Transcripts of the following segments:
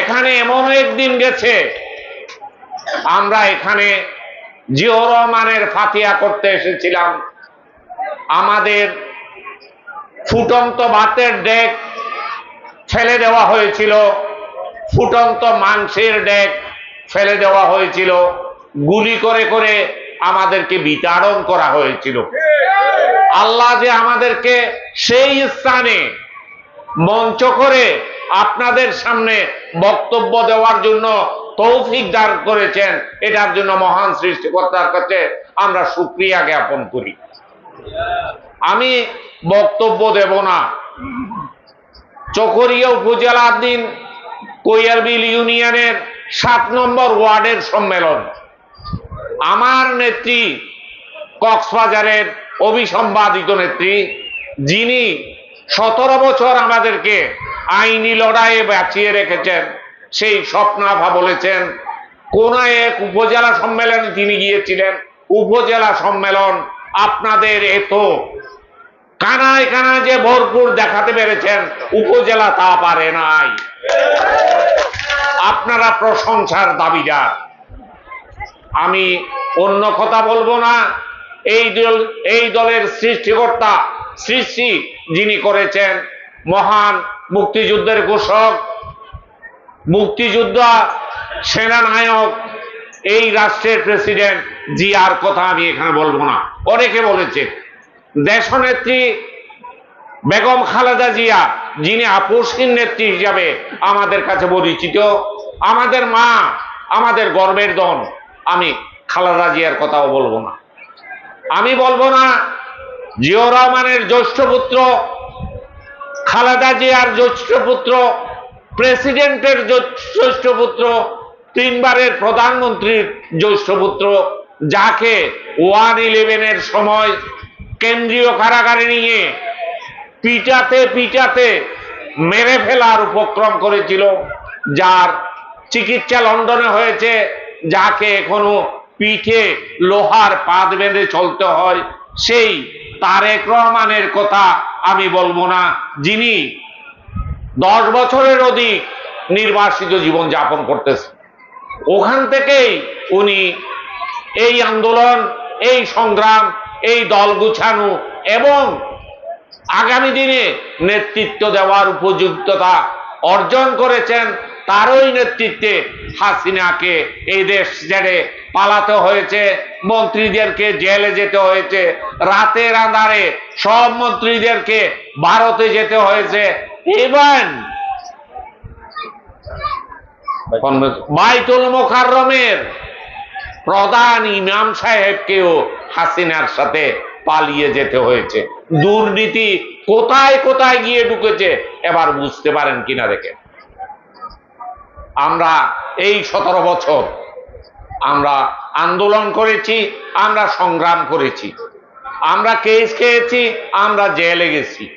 এখানে এমন একদিন গেছে। আমরা এখানে জিও রহমানের ফাতিয়া করতে এসেছিলাম। আমাদের ফুটন্ত ভাতের ডেক ফেলে দেওয়া হয়েছিল। ফুটন্ত মাংসের ডেক ফেলে দেওয়া হয়েছিল। গুলি করে করে আমাদেরকে বিতাড়ন করা হয়েছিল। আল্লাহ যে আমাদেরকে সেই স্থানে মঞ্চ করে আপনাদের সামনে বক্তব্য দেওয়ার জন্য তৌফিক দান করেছেন। এটার জন্য মহান সৃষ্টিকর্তার কাছে আমরা সুক্রিয়া জ্ঞাপন করি। আমি বক্তব্য দেব না। চকরিয়া উপজেলাধীন কৈয়ারবিল ইউনিয়নের সাত নম্বর ওয়ার্ডের সম্মেলন। আমার নেত্রী, কক্সবাজারের অভিসম্বাদিত নেত্রী, যিনি সতেরো বছর আমাদেরকে আইনি লড়াইয়ে বাঁচিয়ে রেখেছেন, সেই স্বপ্নাভা বলেছেন। কোন এক উপজেলা সম্মেলনে তিনি গিয়েছিলেন। উপজেলা সম্মেলন আপনাদের এত। কানায় কানায় যে ভরপুর দেখাতে পেরেছেন, উপজেলা তা পারে নাই। আপনারা প্রশংসার দাবিদার। আমি অন্য কথা বলব না। এই দল, এই দলের সৃষ্টিকর্তা সৃষ্টি যিনি করেছেন, মহান মুক্তিযুদ্ধের ঘোষক, মুক্তিযোদ্ধা, সেনানায়ক, এই রাষ্ট্রের প্রেসিডেন্ট জিয়ার কথা আমি এখানে বলব না। অনেকে বলেছে, দেশনেত্রী বেগম খালেদা জিয়া, যিনি আপোষহীন নেত্রী হিসাবে আমাদের কাছে পরিচিত, আমাদের মা, আমাদের গর্বের দন আমি খালেদা জিয়ার কথাও বলব না। আমি বলব না জিও রহমানের জ্যৈষ্ঠ পুত্র খালেদা জিয়ার জ্যৈষ্ঠ পুত্র, প্রেসিডেন্টের জ্যৈষ্ঠ পুত্র, তিনবারের প্রধানমন্ত্রীর জ্যৈষ্ঠ পুত্র, যাকে ওয়ান ইলেভেনের সময় কেন্দ্রীয় কারাগারে নিয়ে পিটাতে পিটাতে মেরে ফেলার উপক্রম করেছিল, যার চিকিৎসা লন্ডনে হয়েছে, যাকে এখনও পিঠে লোহার পাত বেঁধে চলতে হয়, সেই তারেক রহমানের কথা আমি বলব না। যিনি দশ বছরের অধিক নির্বাসিত জীবন যাপন করতেছে ওখান থেকেই উনি এই আন্দোলন, এই সংগ্রাম, এই দল গুছানো এবং আগামী দিনে নেতৃত্ব দেওয়ার উপযুক্ততা অর্জন করেছেন। তারই নেতৃত্বে হাসিনাকে এই দেশ ছেড়ে পালাতে হয়েছে। মন্ত্রীদেরকে জেলে যেতে হয়েছে। রাতের আধারে সব মন্ত্রীদেরকে ভারতে যেতে হয়েছে। ইভেন বাইতুল মোকাররমের প্রধান ইমাম সাহেবকেও হাসিনার সাথে পালিয়ে যেতে হয়েছে। দুর্নীতি কোথায় কোথায় গিয়ে ঢুকেছে, এবার বুঝতে পারেন কিনা দেখে। আমরা এই সতেরো বছর আমরা আন্দোলন করেছি, আমরা সংগ্রাম করেছি। আমরা কেস খেয়েছি, আমরা জেলে গেছি।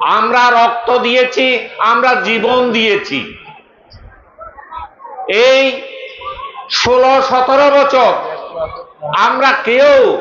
আমরা রক্ত দিয়েছি, আমরা জীবন দিয়েছি। এই ষোলো সতেরো বছর আমরা কেউ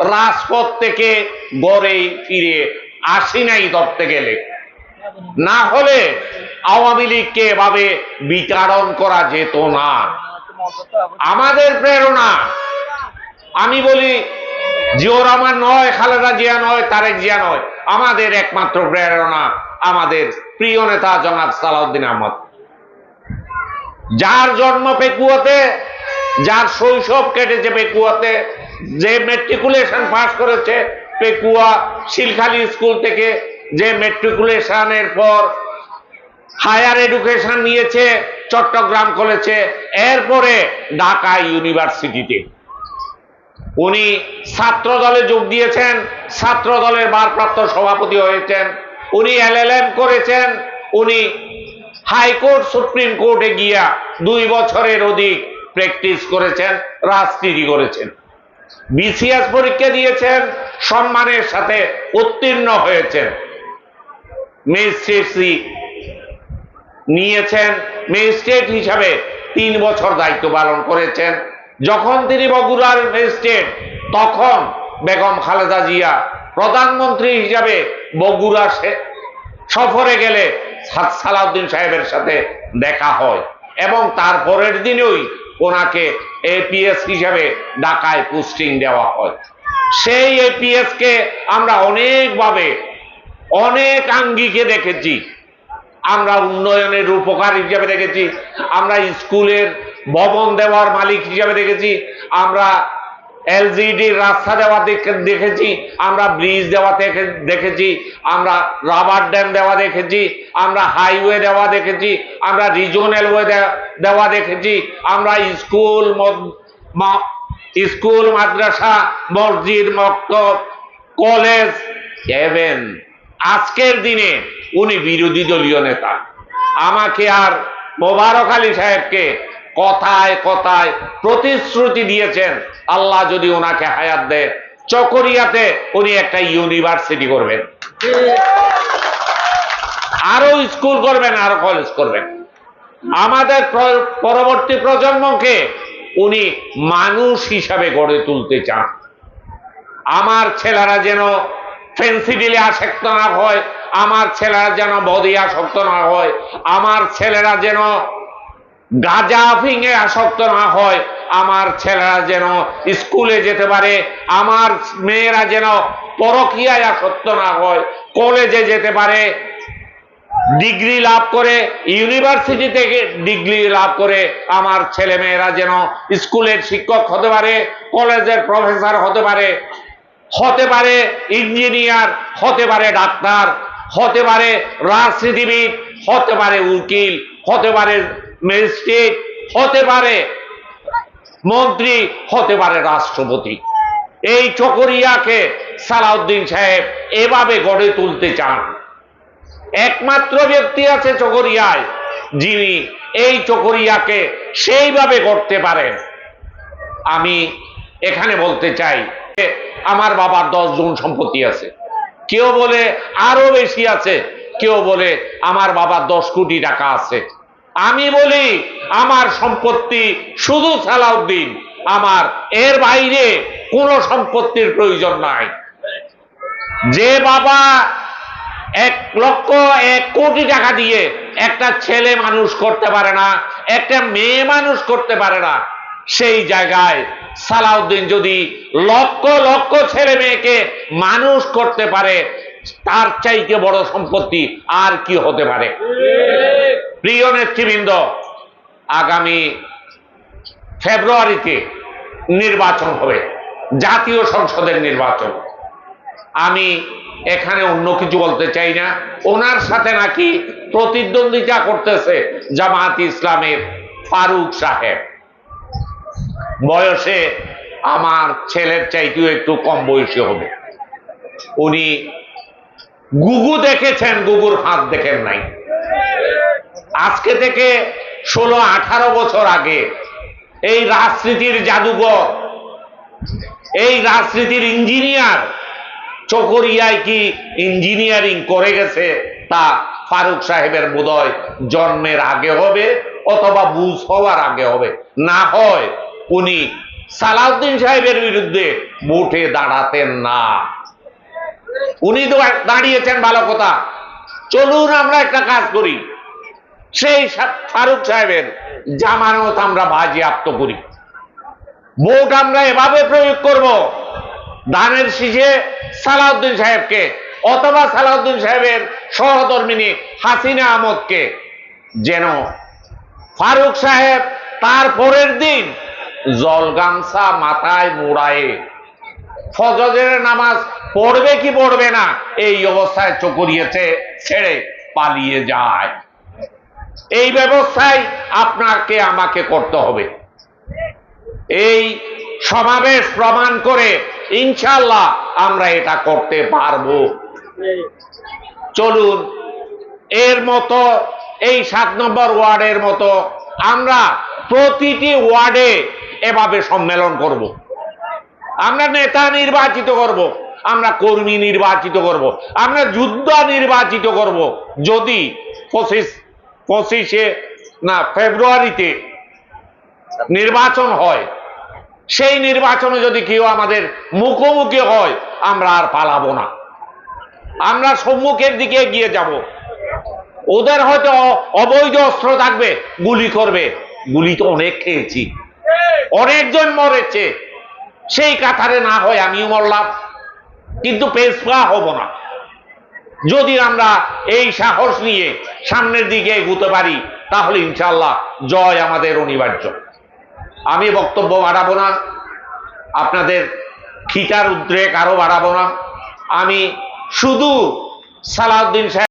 রাজপথ থেকে গড়ে ফিরে আসি নাই ধরতে গেলে। না হলে আওয়ামী লীগকে এভাবে বিতাড়ন করা যেত না। আমাদের প্রেরণা, আমি বলি জিও রহমান নয়, খালেদা জিয়া নয়, তারেক জিয়া নয়, আমাদের একমাত্র প্রেরণা আমাদের প্রিয় নেতা জনাব সালাউদ্দিন আহমদ। যার জন্ম পেকুয়াতে, যার শৈশব কেটেছে পেকুয়াতে, যে মেট্রিকুলেশন পাস করেছে, পেকুয়া শিলখালি স্কুল থেকে যে মেট্রিকুলেশনের পর হায়ার এডুকেশন নিয়েছে, চট্টগ্রাম কলেজে, এরপরে ঢাকা ইউনিভার্সিটিতে। উনি ছাত্র দলে যোগ দিয়েছেন, ছাত্র দলের ভারপ্রাপ্ত সভাপতি হয়েছেন, উনি এলএলএম করেছেন, উনি হাইকোর্ট, সুপ্রিম কোর্টে গিয়া দুই বছরের অধিক প্র্যাকটিস করেছেন, রাজনীতি করেছেন। বিসিএস পরীক্ষা দিয়েছেন, সম্মানের সাথে উত্তীর্ণ হয়েছেন। ম্যাজিস্ট্রেসি নিয়েছেন ম্যাজিস্ট্রেট হিসাবে তিন বছর দায়িত্ব পালন করেছেন। যখন তিনি বগুড়ার ম্যাজিস্ট্রেট তখন বেগম খালেদা জিয়া প্রধানমন্ত্রী হিসাবে বগুড়া সফরে গেলে সালাউদ্দিন সাহেবের সাথে দেখা হয় এবং তার পরের দিনই ওনাকে এপিএস হিসাবে ঢাকায় পোস্টিং দেওয়া হয়। সেই এপিএস কে আমরা অনেকভাবে অনেক আঙ্গিকে দেখেছি। আমরা উন্নয়নের উপকার হিসাবে দেখেছি। আমরা স্কুলের ভবন দেওয়ার মালিক হিসাবে দেখেছি। আমরা এলজিডির রাস্তা দেওয়া দেখে- দেখেছি। আমরা ব্রিজ দেওয়া দেখে- দেখেছি। আমরা রাবার ড্যাম দেওয়া দেখেছি। আমরা হাইওয়ে দেওয়া দেখেছি। আমরা রিজনাল ওয়ে দেওয়া দেখেছি। আমরা স্কুল স্কুল, মাদ্রাসা, মসজিদ, মক্তব, কলেজ, এভেন। আজকের দিনে উনি বিরোধী দলীয় নেতা। আমাকে আর মোবারক আলী সাহেবকে কথায় কথায় প্রতিশ্রুতি দিয়েছেন, আল্লাহ যদি ওনাকে হায়াত দেয়, চকরিয়াতে উনি একটা ইউনিভার্সিটি করবেন। আরও স্কুল করবেন আরও কলেজ করবেন। আমাদের পরবর্তী প্রজন্মকে উনি মানুষ হিসাবে গড়ে তুলতে চান। আমার ছেলেরা যেন ফেন্সিডিলে আসক্ত না হয়, আমার ছেলেরা যেন বদি আসক্ত না হয়, আমার ছেলেরা যেন গাঁজা ফিঙে আসক্ত না হয়, আমার ছেলেরা যেন স্কুলে যেতে পারে, আমার মেয়েরা যেন পরকীয়ায় আসক্ত না হয়, কলেজে যেতে পারে, ডিগ্রি লাভ করে, ইউনিভার্সিটি থেকে ডিগ্রি লাভ করে, আমার ছেলে মেয়েরা যেন স্কুলের শিক্ষক হতে পারে, কলেজের প্রফেসর হতে পারে হতে পারে ইঞ্জিনিয়ার, হতে পারে ডাক্তার, হতে পারে রাজনীতিবিদ, হতে পারে উকিল, হতে পারে ম্যাজিস্ট্রেট, হতে পারে মন্ত্রী, হতে পারে রাষ্ট্রপতি। এই চকরিয়াকে সালাউদ্দিন সাহেব এভাবে গড়ে তুলতে চান। একমাত্র ব্যক্তি আছে চকরিয়ায়, যিনি এই চকরিয়াকে সেইভাবে করতে পারেন। আমি এখানে বলতে চাই আমার বাবার দশ জন সম্পত্তি আছে। কেউ বলে আরও বেশি আছে, কেউ বলে আমার বাবার দশ কোটি টাকা আছে। আমি বলি, আমার সম্পত্তি শুধু সালাউদ্দিন, আমার এর বাইরে কোনো সম্পত্তির প্রয়োজন নাই। যে বাবা এক লক্ষ এক কোটি টাকা দিয়ে একটা ছেলে মানুষ করতে পারে না, একটা মেয়ে মানুষ করতে পারে না সেই জায়গায় সালাউদ্দিন যদি লক্ষ লক্ষ ছেলে মেয়েকে মানুষ করতে পারে, তার চাইতে বড় সম্পত্তি আর কি হতে পারে? প্রিয় নেতৃবৃন্দ, আগামী ফেব্রুয়ারিতে নির্বাচন হবে, জাতীয় সংসদের নির্বাচন। আমি এখানে অন্য কিছু বলতে চাই না। ওনার সাথে নাকি প্রতিদ্বন্দ্বিতা করতেছে জামাত ইসলামের ফারুক সাহেব। বয়সে আমার ছেলের চাইতেও একটু কম বয়সী হবে। উনি গুগু দেখেছেন, গুগুর হাত দেখেন নাই। আজকে থেকে ষোলো, আঠারো বছর আগে এই রাজনীতির জাদুঘর, এই রাজনীতির ইঞ্জিনিয়ার চকরিয়ায় কি ইঞ্জিনিয়ারিং করে গেছে, তা ফারুক সাহেবের বোধহয় জন্মের আগে হবে অথবা বুঝ হওয়ার আগে হবে। না হয় উনি সালাউদ্দিন সাহেবের বিরুদ্ধে ভোটে দাঁড়াতেন না। উনি তো দাঁড়িয়েছেন ভালো কথা। চলুন আমরা একটা কাজ করি। সেই ফারুক সাহেবের জামানত আমরা বাজেয়াপ্ত করি। ভোট আমরা এভাবে প্রয়োগ করব। ধানের শীষে সালাউদ্দিন সাহেবকে অথবা সালাউদ্দিন সাহেবের সহধর্মিনী হাসিনা আহমদকে যেন ফারুক সাহেব তার পরের দিন জলগামছা মাথায় মোড়ায়ে। ফজরের নামাজ পড়বে কি পড়বে না, এই অবস্থায় চকরিয়েছে ছেড়ে পালিয়ে যায়। এই ব্যবস্থায় আপনাকে আমাকে করতে হবে। এই সমাবেশ প্রমাণ করে ইনশাল্লাহ আমরা এটা করতে পারব। চলুন, এর মতো, এই সাত নম্বর ওয়ার্ডের মতো আমরা প্রতিটি ওয়ার্ডে এভাবে সম্মেলন করব। আমরা নেতা নির্বাচিত করব। আমরা কর্মী নির্বাচিত করব। আমরা যুদ্ধ নির্বাচিত করব। যদি পঁচিশ, পঁচিশে না, ফেব্রুয়ারিতে নির্বাচন হয়, সেই নির্বাচনে যদি কেউ আমাদের মুখোমুখি হয়, আমরা আর পালাবো না আমরা সম্মুখের দিকে এগিয়ে যাব ওদের হয়তো অবৈধ অস্ত্র থাকবে, গুলি করবে গুলি তো অনেক খেয়েছি অনেকজন মরেছে। সেই কাতারে না হয় আমিও মরলাম। কিন্তু পেশপা হব না। যদি আমরা এই সাহস নিয়ে সামনের দিকে এগুতে পারি, তাহলে ইনশাল্লাহ জয় আমাদের অনিবার্য। আমি বক্তব্য বাড়াবো না। আপনাদের খিতার উদ্রেক আরও বাড়াবো না। আমি শুধু সালাউদ্দিন সাহেব